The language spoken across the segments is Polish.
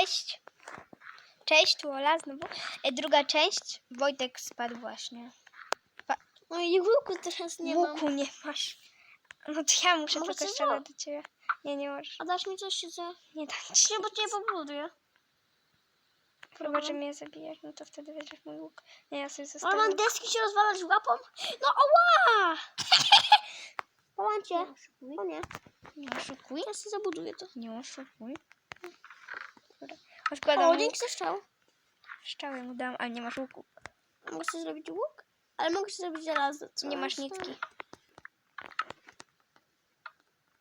Cześć. Cześć, tu Ola znowu. E, druga część. Wojtek spadł właśnie. No i łuku teraz nie mam. Łuku nie masz. No to ja muszę Może tylko strzelać mam. do ciebie. Nie, nie możesz. A dasz mi coś, co? Nie dam ci. Nie, bo cię pobuduję. Chyba, że mnie zabijesz, no to wtedy weźmiesz mój łuk. Nie, ja sobie Ale zostawię. mam deski się rozwalać łapą? No oła! Połącie. O nie. Nie oszukuj. Ja sobie zabuduję to. Nie oszukuj. Dobra. O, dzięki za strzał. Szczały mu dam, ale nie masz łuku. Mogę sobie zrobić łuk? Ale mogę sobie zrobić żelazo. Co Nie masz nitki.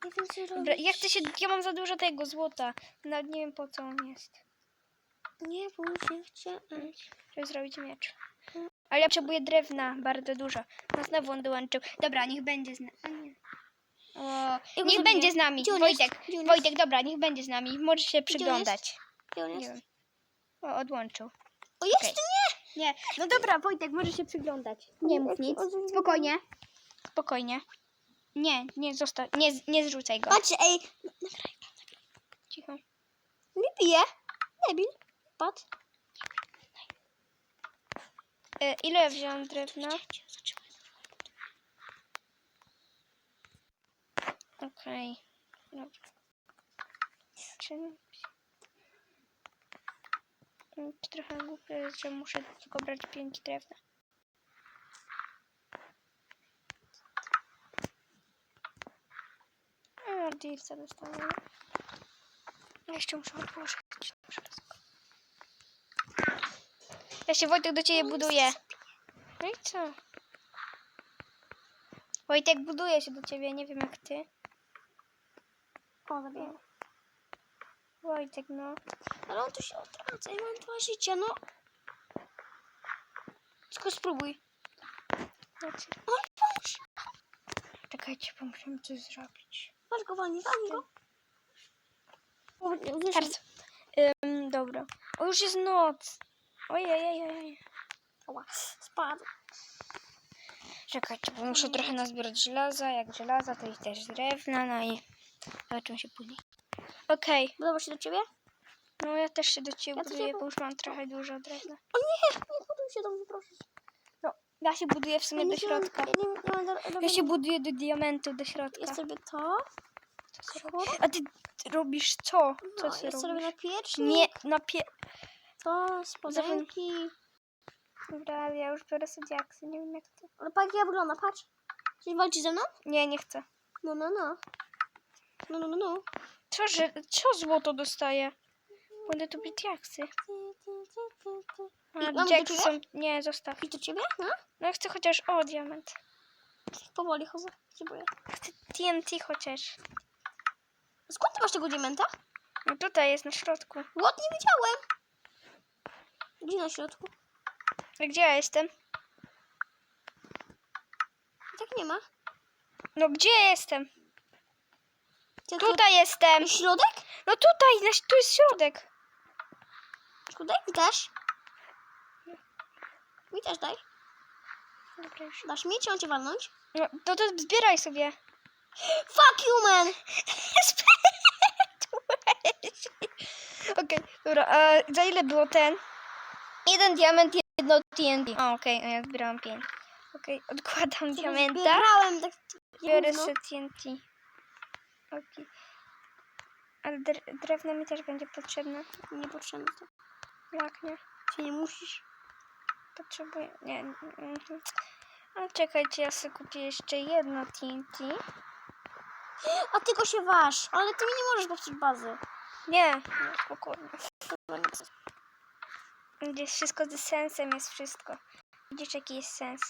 Nie wiem co robić. Dobra, jak ty się... Ja mam za dużo tego złota. Nawet nie wiem po co on jest. Nie, bo już nie chciałem. żeby zrobić miecz. Ale ja potrzebuję drewna, bardzo dużo. No znowu on dołączył. Dobra, niech będzie z nami. O, niech będzie z nami. Gdzie on jest? Wojtek, Gdzie on Wojtek, dobra, niech będzie z nami. Możesz się przyglądać. Gdzie on Nie jest? wiem. O, odłączył. O, jest Okej. tu nie! Nie, no dobra, Wojtek, możesz się przyglądać. Nie mów nic. Spokojnie. Spokojnie. Nie, nie zostaw, nie, nie zrzucaj go. Patrzcie, ej, Cicho. mi bije. Debil. Patrz. E, ile ja wziąłem drewna? Okej. Dobra. Czy... Mm, Trochę głupio jest, że muszę tylko brać pięć drewna. A, Dirca dostałem. Jeszcze muszę odłożyć. Ja się Wojtek do ciebie buduję. No i co? Wojtek buduje się do ciebie, nie wiem jak ty. O, zabiję. Wojtek, no. Ale on tu się odwraca i mam dwa życia, no. Tylko spróbuj. Znaczy, Oj, pomóż. czekajcie, musimy coś zrobić. Patrz go, walnij, walnij go. O. Bardzo. Ym, dobra. O, już jest noc. Ojej, ojej, ojej. Ała, Spadł. Czekajcie, bo muszę trochę nazbierać żelaza. Jak żelaza, to i też drewna, no i zobaczymy się później. Okej, Podoba się do ciebie? no ja też się do ciebie Ja buduję, bo już mam trochę dużo drewna. O nie, nie buduj się dobrze, proszę. No, ja się buduję w sumie do nie środka. Mam, nie, nie, do, do, Ja się buduję do diamentu, do środka. Ja sobie to. Robisz? A ty robisz co? Co No, ty ja sobie robisz? na piecznik. Nie, na pie... To, spodenki. Dobra, ja już biorę sobie diaksy, nie wiem jak to... Ale patrz jak ja wygląda, patrz. Chcesz walczyć ze mną? Nie, nie chcę. No, no, no. No, no, no, no. Co, że... Co złoto dostaję? Będę tu bić diaksy. A, I mam do diaksy ciebie? są... Nie, zostaw. I do ciebie? No? No ja chcę chociaż... O, diament. Powoli chodzę. Dziękuję. Chcę TNT chociaż. Skąd ty masz tego diamenta? No tutaj jest na środku. Łot nie widziałem. Gdzie na środku? A gdzie ja jestem? Tak nie ma. No gdzie ja jestem? Gdzie Tutaj jestem. Środek? No tutaj, na, tu jest środek. Mi też. Mi też daj. Dobra, już. Dasz mi, czy mam cię walnąć? No to, to zbieraj sobie. Fuck you, man! Okej, dobra, a za ile było ten? Jeden diament, jedno TNT. O, okej, a ja zbierałam pięć. Okej, odkładam diamenta. Zbierałem tak... Biorę gówno. sobie TNT. Okej. Ale dre- drewno mi też będzie potrzebne. Niepotrzebne to. Jak nie? Czy nie musisz? Potrzebuję. Nie. mhm. Ale czekajcie, ja sobie kupię jeszcze jedno TNT. A ty go się waż. Ale ty mi nie możesz popsuć bazy. Nie, nie spokojnie. Gdzieś wszystko ze sensem jest wszystko. Widzisz jaki jest sens.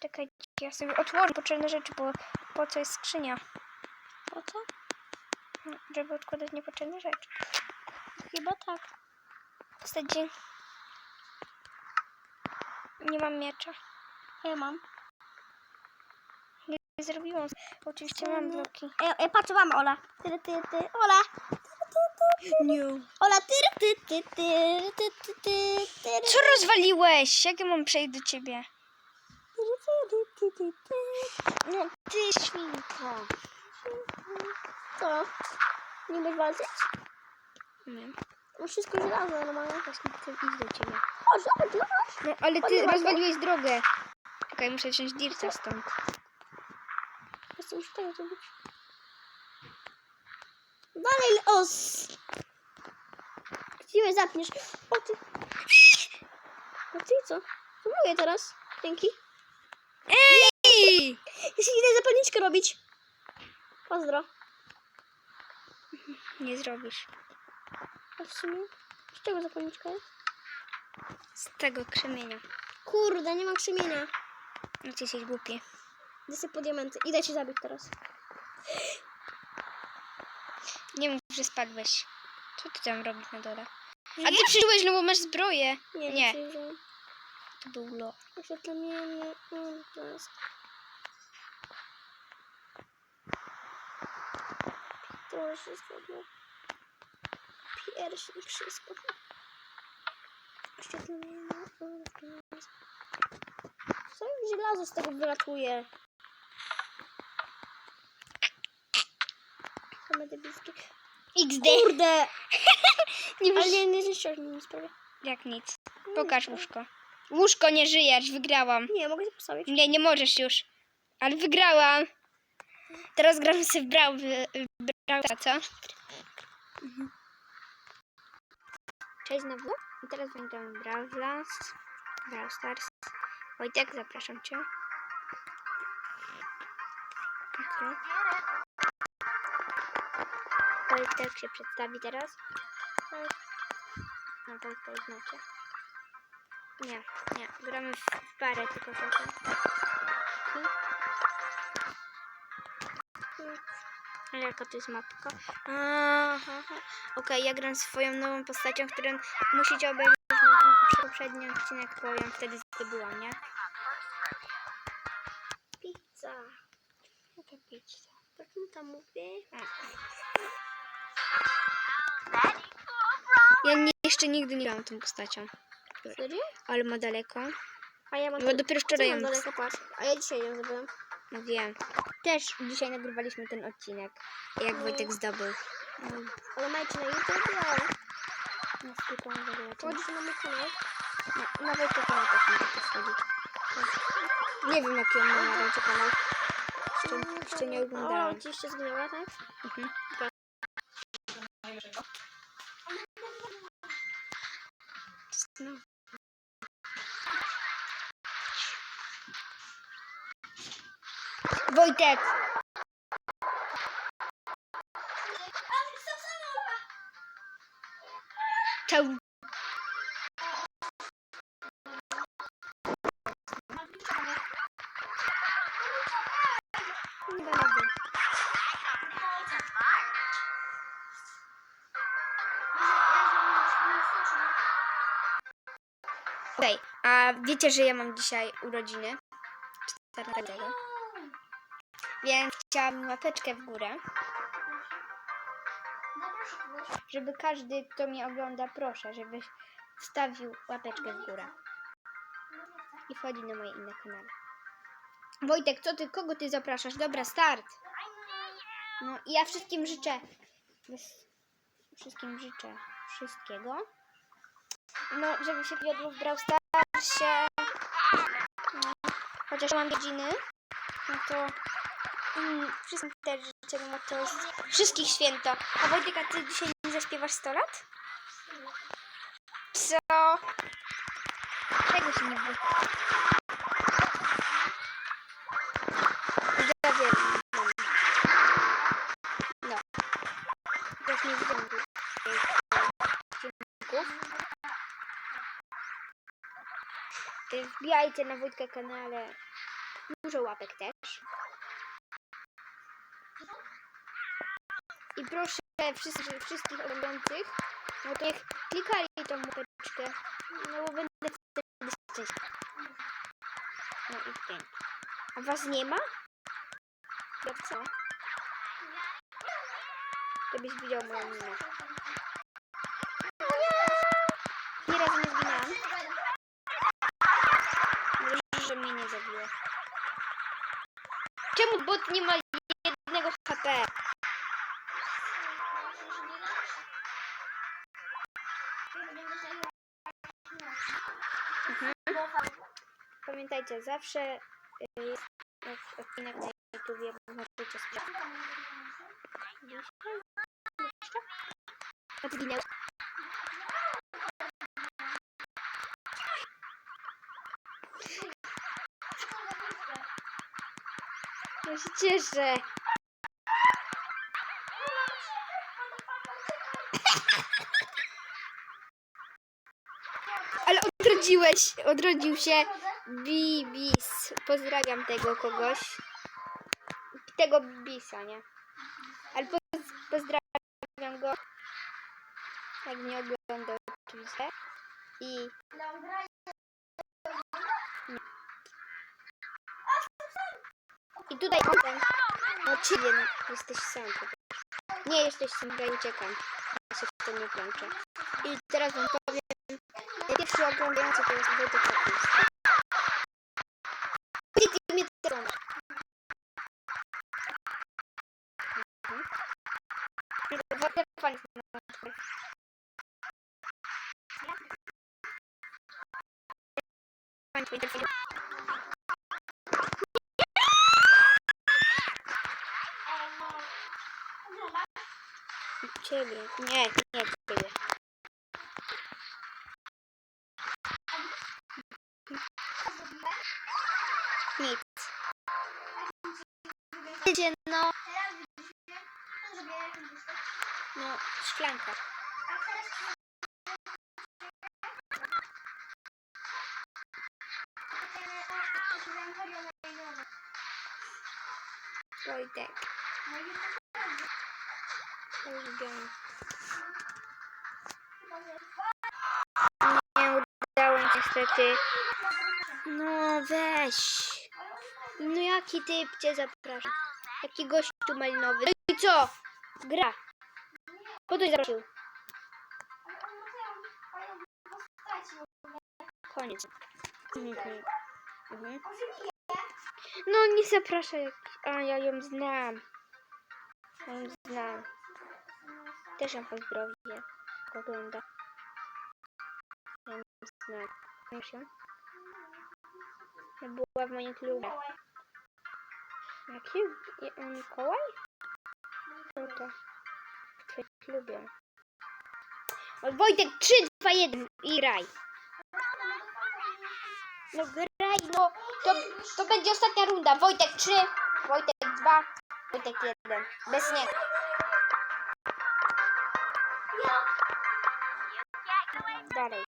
Czekajcie, ja sobie otworzę potrzebne rzeczy, bo po co jest skrzynia? Po co? Żeby odkładać niepotrzebne rzeczy. Chyba tak. W zasadzie nie mam miecza. Ja mam. Nie zrobiłam. Oczywiście mam bloki. Ej, ej patrz, mam Ola. Ty, ty, ty, Ola. Nie. Ola, ty, ty, ty, ty, ty, ty, ty, ty, Co rozwaliłeś? Jak ja mam przejść do ciebie? No ty świnko. Co? Nie będziesz walczyć? Nie. No wszystko żelazo normalnie. Właśnie chcę iść do ciebie. Chodź, chodź, chodź. No, ale ty to. rozwaliłeś drogę. Czekaj, muszę wziąć dirta stąd. Jestem już tego zrobić. Dalej, o! s- Gdzie mnie zapniesz? O ty. O ty co? Mówię teraz? Dzięki. Ej! Jeśli idę zapalniczkę robić. Pozdro. Nie zrobisz. A w sumie? Z czego zapalniczka jest? Z tego krzemienia. Kurde, nie mam krzemienia. No ty jesteś głupi. Idę po diamenty. Idę cię zabić teraz. Nie mów, że spadłeś. Co ty tam robisz na dole? A ty przyszłeś, no bo masz zbroję. Nie, nie. To był lo. Oświetlenie. Mm, to jest. To wszystko. no. Pierwszy wszystko. Oświetlenie. mm, to jest. Co mi żelazo z tego wylatuje? Same debilskie. XD. Kurde! Nie Ale nie, nie zniszczyłeś mi sprawie. jak nic. Pokaż łóżko. Łóżko, nie żyjesz, wygrałam. Nie, mogę się postawić. Nie, nie możesz już. Ale wygrałam. Teraz gramy sobie w Brawl, Brawl co? Mhm. Cześć znowu. I teraz będę Brawl Blast, Brawl Stars. Wojtek, zapraszam Cię. Wojtek się przedstawi teraz. No, Wojtka znacie. Nie, nie. Gramy w, w parę tylko potem. Okay. Jaka to jest mapka? Aha. Okej, ja gram swoją nową postacią, którą musicie obejrzeć poprzedni odcinek, bo ją wtedy zdobyłam, nie? Pizza. Jaka pizza? Tak mi tam mówię. Ja nie, jeszcze nigdy nie grałam tą postacią, Serio? ale ma daleko. A ja mam Bo dopiero wczoraj ją mam daleko, patrz. A ja dzisiaj ją zrobiłem. No wiem. Też dzisiaj nagrywaliśmy ten odcinek, jak Wojtek zdobył. Ale majcie na YouTube, ogóle to- Chodzisz na mój kanał. No, na Wojtek kanał też mogę wchodzić. Nie wiem, jaki on ma na razie kanał. Jeszcze, jeszcze nie O, oglądałam. ci jeszcze zginęła, tak? Mhm. Da rady. Okej, a wiecie, że ja mam dzisiaj urodziny? Więc chciałabym łapeczkę w górę, żeby każdy, kto mnie ogląda, proszę, żebyś wstawił łapeczkę w górę. I wchodzi na moje inne kanały. Wojtek, co ty, kogo ty zapraszasz? Dobra, start! No i ja wszystkim życzę, wszystkim życzę wszystkiego. No, żeby się wiodło w Brawl Starsie. No, chociaż mam godziny, no to mm, wszystkim też życzę, no to jest wszystkich święto. A Wojtek, a ty dzisiaj nie zaśpiewasz 100 lat? Co? Tego się nie wy... Widzowie, no. Też nie widzę. Y, Wbijajcie na Wojtka kanale. Dużo łapek też. Proszę wszyscy, wszystkich oglądających, no to niech klikali tą łapeczkę. No bo będę wtedy szczęśliwy. No i pięknie. A was nie ma? To co? Żebyś widział moją minę. Nie nie zginęłam. Dobrze, że mnie nie zabiło. Czemu bot nie ma Pamiętajcie, zawsze y, jest odcinek na YouTubie, możecie sprawdzić. Odwinęło. Ja się cieszę. Ale odrodziłeś, odrodził się Bibis. Pozdrawiam tego kogoś. Tego Bibisa, nie? Ale poz, pozdrawiam go. Jak mnie ogląda oczywiście. I I tutaj potem. No ciebie, no, jesteś sam. Nie jesteś sam, ja uciekam. Ja się w to nie włączę. I teraz wam powiem. Pierwszy oglądający to jest Wojtek Kapiński. Ty mnie teraz. Mhm. Wojtek fan jest na przykład. Fan, Wojtek fan. Ciebie. Nie, No, szklanka. Wojtek. Ulubiony. Nie udało mi się niestety. No weź. No jaki typ cię zaprasza? Jaki gościu malinowy. No i co? Gra. Po to zaprosił. Koniec. Mhm. No nie zaprasza jak... A ja ją znam. Ja ją znam. Też ją pozdrowię. Ogląda. Ja ją znam. Wiesz ją? Ja była w moim klubie. Jaki? Mikołaj? No to klubie. O, Wojtek 3, 2, 1 i graj. No graj, no. To, to będzie ostatnia runda. Wojtek 3, Wojtek 2, Wojtek 1. Bez niego. Dalej.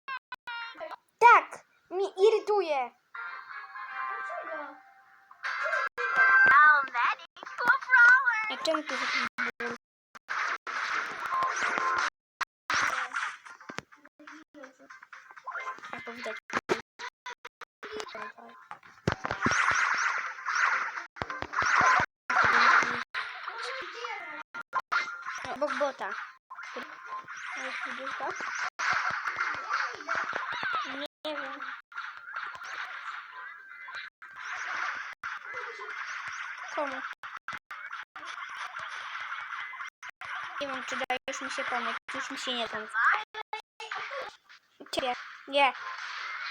Tak! Mi irytuje. A czemu ty Komu? Nie wiem, czy dajesz mi się pomóc. Już mi się nie pomóc. Ciebie. Nie.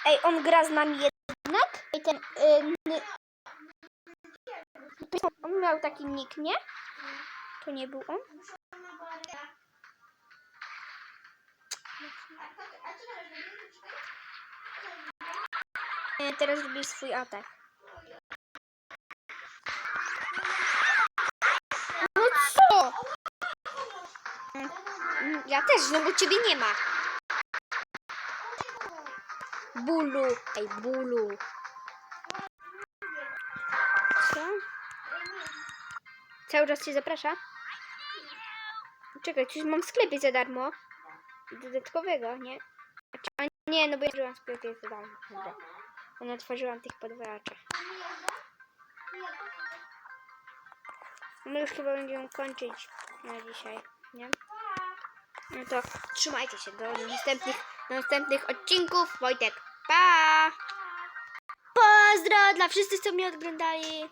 Ej, on gra z nami jednak? Ej, ten... Y, ny... On miał taki nick, nie? To nie był on? Teraz robię swój atak. No co? Mm, Ja też, no bo ciebie nie ma. Bulu. Ej, bulu. Co? Cały czas cię zaprasza? Czekaj, coś mam w sklepie za darmo. Dodatkowego, nie? A nie, no bo ja użyłam w sklepie za darmo. Bo nie otworzyłam tych podwajaczy. My już chyba będziemy kończyć na dzisiaj, nie? No to trzymajcie się do następnych, do następnych odcinków. Wojtek, pa! Pozdro dla wszystkich, co mnie oglądali.